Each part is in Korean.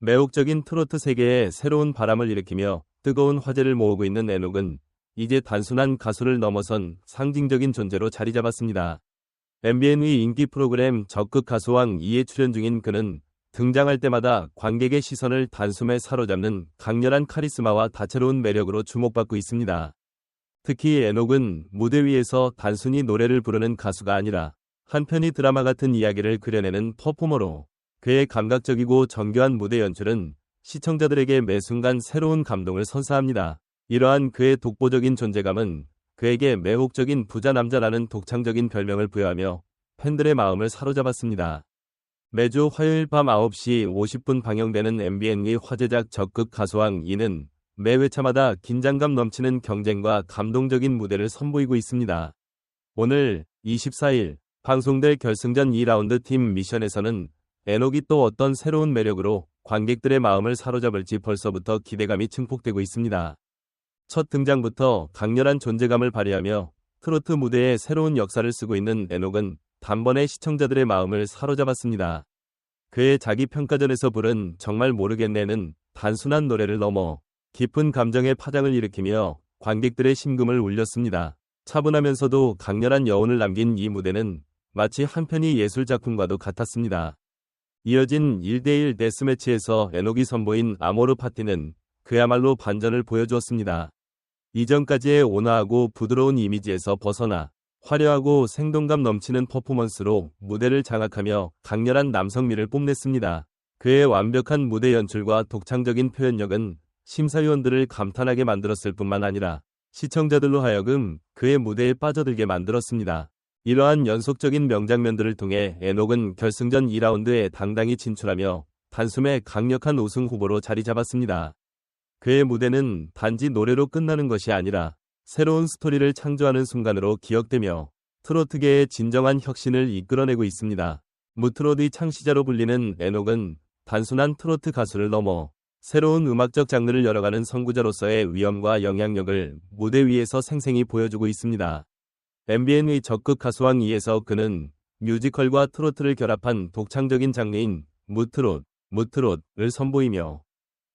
매혹적인 트로트 세계에 새로운 바람을 일으키며 뜨거운 화제를 모으고 있는 에녹은 이제 단순한 가수를 넘어선 상징적인 존재로 자리 잡았습니다. MBN의 인기 프로그램 적극 가수왕 2에 출연 중인 그는 등장할 때마다 관객의 시선을 단숨에 사로잡는 강렬한 카리스마와 다채로운 매력으로 주목받고 있습니다. 특히 에녹은 무대 위에서 단순히 노래를 부르는 가수가 아니라 한편의 드라마 같은 이야기를 그려내는 퍼포머로 그의 감각적이고 정교한 무대 연출은 시청자들에게 매 순간 새로운 감동을 선사합니다. 이러한 그의 독보적인 존재감은 그에게 매혹적인 부자 남자라는 독창적인 별명을 부여하며 팬들의 마음을 사로잡았습니다. 매주 화요일 밤 9시 50분 방영되는 MBN의 화제작 적극 가수왕 2는 매 회차마다 긴장감 넘치는 경쟁과 감동적인 무대를 선보이고 있습니다. 오늘 24일 방송될 결승전 2라운드 팀 미션에서는 에녹이 또 어떤 새로운 매력으로 관객들의 마음을 사로잡을지 벌써부터 기대감이 증폭되고 있습니다. 첫 등장부터 강렬한 존재감을 발휘하며 트로트 무대에 새로운 역사를 쓰고 있는 에녹은 단번에 시청자들의 마음을 사로잡았습니다. 그의 자기 평가전에서 부른 정말 모르겠네는 단순한 노래를 넘어 깊은 감정의 파장을 일으키며 관객들의 심금을 울렸습니다. 차분하면서도 강렬한 여운을 남긴 이 무대는 마치 한편의 예술작품과도 같았습니다. 이어진 1대1 데스매치에서 에녹이 선보인 아모르 파티는 그야말로 반전을 보여주었습니다. 이전까지의 온화하고 부드러운 이미지에서 벗어나 화려하고 생동감 넘치는 퍼포먼스로 무대를 장악하며 강렬한 남성미를 뽐냈습니다. 그의 완벽한 무대 연출과 독창적인 표현력은 심사위원들을 감탄하게 만들었을 뿐만 아니라 시청자들로 하여금 그의 무대에 빠져들게 만들었습니다. 이러한 연속적인 명장면들을 통해 에녹은 결승전 2라운드에 당당히 진출하며 단숨에 강력한 우승 후보로 자리 잡았습니다. 그의 무대는 단지 노래로 끝나는 것이 아니라 새로운 스토리를 창조하는 순간으로 기억되며 트로트계의 진정한 혁신을 이끌어내고 있습니다. 무트로드의 창시자로 불리는 에녹은 단순한 트로트 가수를 넘어 새로운 음악적 장르를 열어가는 선구자로서의 위엄과 영향력을 무대 위에서 생생히 보여주고 있습니다. MBN의 적극 가수왕 2에서 그는 뮤지컬과 트로트를 결합한 독창적인 장르인 무트롯, 무트롯을 선보이며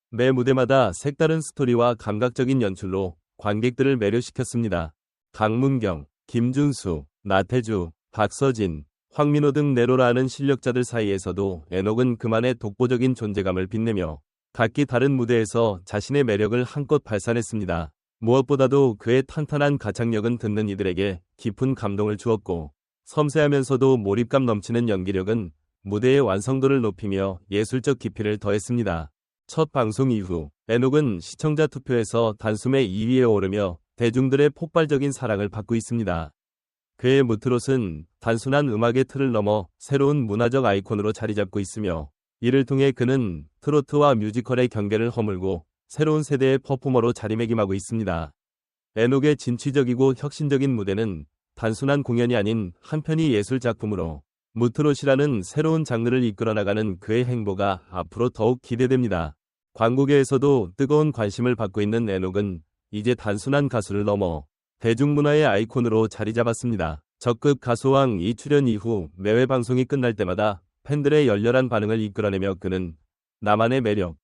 매 무대마다 색다른 스토리와 감각적인 연출로 관객들을 매료시켰습니다. 강문경, 김준수, 나태주, 박서진, 황민호 등 내로라 하는 실력자들 사이에서도 에녹은 그만의 독보적인 존재감을 빛내며 각기 다른 무대에서 자신의 매력을 한껏 발산했습니다. 무엇보다도 그의 탄탄한 가창력은 듣는 이들에게 깊은 감동을 주었고 섬세하면서도 몰입감 넘치는 연기력은 무대의 완성도를 높이며 예술적 깊이를 더했습니다. 첫 방송 이후 에녹은 시청자 투표에서 단숨에 2위에 오르며 대중들의 폭발적인 사랑을 받고 있습니다. 그의 무트롯은 단순한 음악의 틀을 넘어 새로운 문화적 아이콘으로 자리 잡고 있으며 이를 통해 그는 트로트와 뮤지컬의 경계를 허물고 새로운 세대의 퍼포머로 자리매김하고 있습니다. 에녹의 진취적이고 혁신적인 무대는 단순한 공연이 아닌 한편의 예술 작품으로 무트롯이라는 새로운 장르를 이끌어나가는 그의 행보가 앞으로 더욱 기대됩니다. 광고계에서도 뜨거운 관심을 받고 있는 에녹은 이제 단순한 가수를 넘어 대중문화의 아이콘으로 자리 잡았습니다. 적극 가수왕 이 출연 이후 매회 방송이 끝날 때마다 팬들의 열렬한 반응을 이끌어내며 그는 나만의 매력,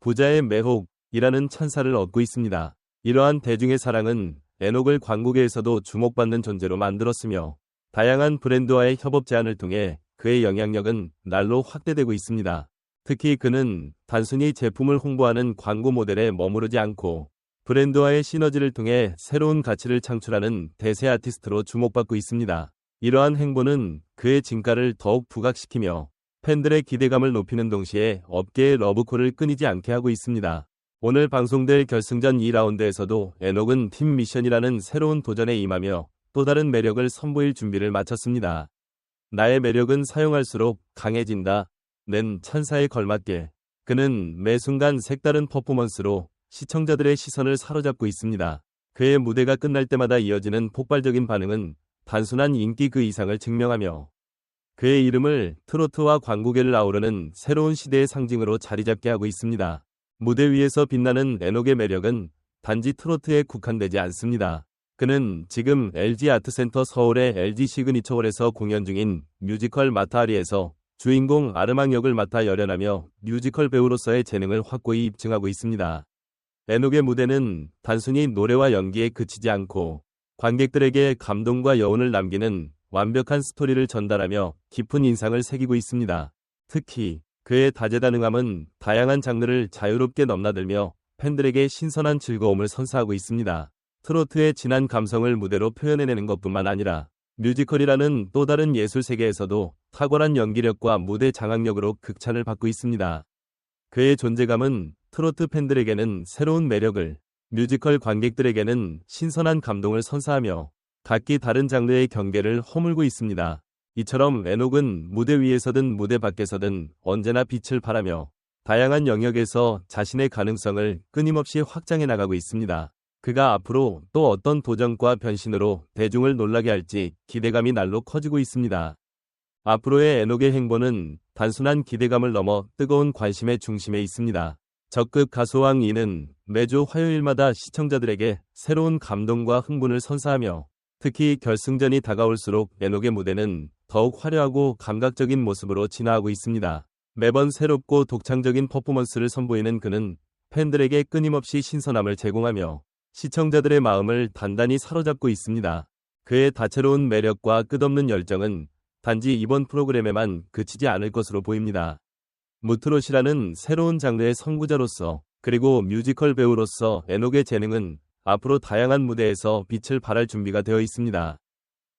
부자의 매혹, 이라는 찬사를 얻고 있습니다. 이러한 대중의 사랑은 에녹을 광고계에서도 주목받는 존재로 만들었으며 다양한 브랜드와의 협업 제안을 통해 그의 영향력은 날로 확대되고 있습니다. 특히 그는 단순히 제품을 홍보하는 광고 모델에 머무르지 않고 브랜드와의 시너지를 통해 새로운 가치를 창출하는 대세 아티스트로 주목받고 있습니다. 이러한 행보는 그의 진가를 더욱 부각시키며 팬들의 기대감을 높이는 동시에 업계의 러브콜을 끊이지 않게 하고 있습니다. 오늘 방송될 결승전 2라운드에서도 에녹은 팀 미션이라는 새로운 도전에 임하며 또 다른 매력을 선보일 준비를 마쳤습니다. 나의 매력은 사용할수록 강해진다. 는 찬사에 걸맞게 그는 매 순간 색다른 퍼포먼스로 시청자들의 시선을 사로잡고 있습니다. 그의 무대가 끝날 때마다 이어지는 폭발적인 반응은 단순한 인기 그 이상을 증명하며 그의 이름을 트로트와 광고계를 아우르는 새로운 시대의 상징으로 자리잡게 하고 있습니다. 무대 위에서 빛나는 에녹의 매력은 단지 트로트에 국한되지 않습니다. 그는 지금 LG 아트센터 서울의 LG 시그니처홀에서 공연 중인 뮤지컬 마타리에서 주인공 아르망 역을 맡아 열연하며 뮤지컬 배우로서의 재능을 확고히 입증하고 있습니다. 에녹의 무대는 단순히 노래와 연기에 그치지 않고 관객들에게 감동과 여운을 남기는 완벽한 스토리를 전달하며 깊은 인상을 새기고 있습니다. 특히 그의 다재다능함은 다양한 장르를 자유롭게 넘나들며 팬들에게 신선한 즐거움을 선사하고 있습니다. 트로트의 진한 감성을 무대로 표현해내는 것뿐만 아니라 뮤지컬이라는 또 다른 예술 세계에서도 탁월한 연기력과 무대 장악력으로 극찬을 받고 있습니다. 그의 존재감은 트로트 팬들에게는 새로운 매력을, 뮤지컬 관객들에게는 신선한 감동을 선사하며 각기 다른 장르의 경계를 허물고 있습니다. 이처럼 에녹은 무대 위에서든 무대 밖에서든 언제나 빛을 발하며 다양한 영역에서 자신의 가능성을 끊임없이 확장해 나가고 있습니다. 그가 앞으로 또 어떤 도전과 변신으로 대중을 놀라게 할지 기대감이 날로 커지고 있습니다. 앞으로의 에녹의 행보는 단순한 기대감을 넘어 뜨거운 관심의 중심에 있습니다. 적극 가수왕 이는 매주 화요일마다 시청자들에게 새로운 감동과 흥분을 선사하며 특히 결승전이 다가올수록 에녹의 무대는 더욱 화려하고 감각적인 모습으로 진화하고 있습니다. 매번 새롭고 독창적인 퍼포먼스를 선보이는 그는 팬들에게 끊임없이 신선함을 제공하며 시청자들의 마음을 단단히 사로잡고 있습니다. 그의 다채로운 매력과 끝없는 열정은 단지 이번 프로그램에만 그치지 않을 것으로 보입니다. 무트롯이라는 새로운 장르의 선구자로서 그리고 뮤지컬 배우로서 에녹의 재능은 앞으로 다양한 무대에서 빛을 발할 준비가 되어 있습니다.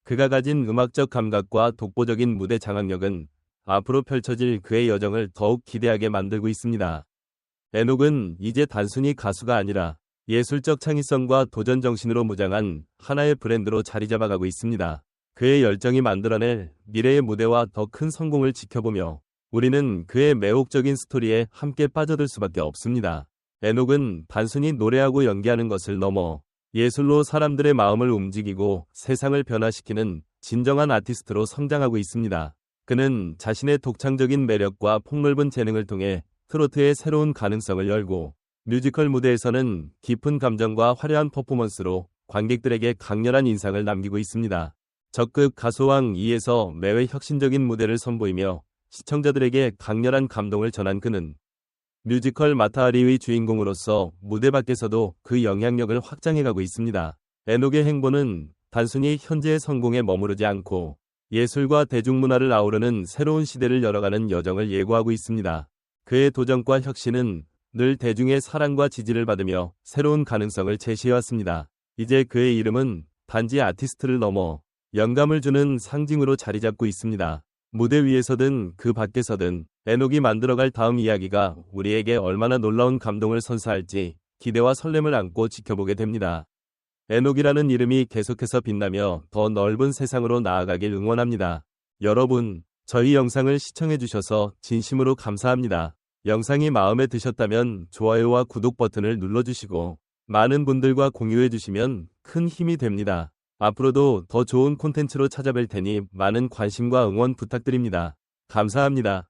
그가 가진 음악적 감각과 독보적인 무대 장악력은 앞으로 펼쳐질 그의 여정을 더욱 기대하게 만들고 있습니다. 에녹은 이제 단순히 가수가 아니라 예술적 창의성과 도전 정신으로 무장한 하나의 브랜드로 자리 잡아가고 있습니다. 그의 열정이 만들어낼 미래의 무대와 더 큰 성공을 지켜보며 우리는 그의 매혹적인 스토리에 함께 빠져들 수밖에 없습니다. 에녹은 단순히 노래하고 연기하는 것을 넘어 예술로 사람들의 마음을 움직이고 세상을 변화시키는 진정한 아티스트로 성장하고 있습니다. 그는 자신의 독창적인 매력과 폭넓은 재능을 통해 트로트의 새로운 가능성을 열고 뮤지컬 무대에서는 깊은 감정과 화려한 퍼포먼스로 관객들에게 강렬한 인상을 남기고 있습니다. 적극 가수왕 2에서 매회 혁신적인 무대를 선보이며 시청자들에게 강렬한 감동을 전한 그는 뮤지컬 마타아리의 주인공으로서 무대 밖에서도 그 영향력을 확장해가고 있습니다. 에녹의 행보는 단순히 현재의 성공에 머무르지 않고 예술과 대중문화를 아우르는 새로운 시대를 열어가는 여정을 예고하고 있습니다. 그의 도전과 혁신은 늘 대중의 사랑과 지지를 받으며 새로운 가능성을 제시해왔습니다. 이제 그의 이름은 단지 아티스트를 넘어 영감을 주는 상징으로 자리 잡고 있습니다. 무대 위에서든 그 밖에서든 에녹이 만들어갈 다음 이야기가 우리에게 얼마나 놀라운 감동을 선사할지 기대와 설렘을 안고 지켜보게 됩니다. 에녹이라는 이름이 계속해서 빛나며 더 넓은 세상으로 나아가길 응원합니다. 여러분, 저희 영상을 시청해주셔서 진심으로 감사합니다. 영상이 마음에 드셨다면 좋아요와 구독 버튼을 눌러주시고 많은 분들과 공유해주시면 큰 힘이 됩니다. 앞으로도 더 좋은 콘텐츠로 찾아뵐 테니 많은 관심과 응원 부탁드립니다. 감사합니다.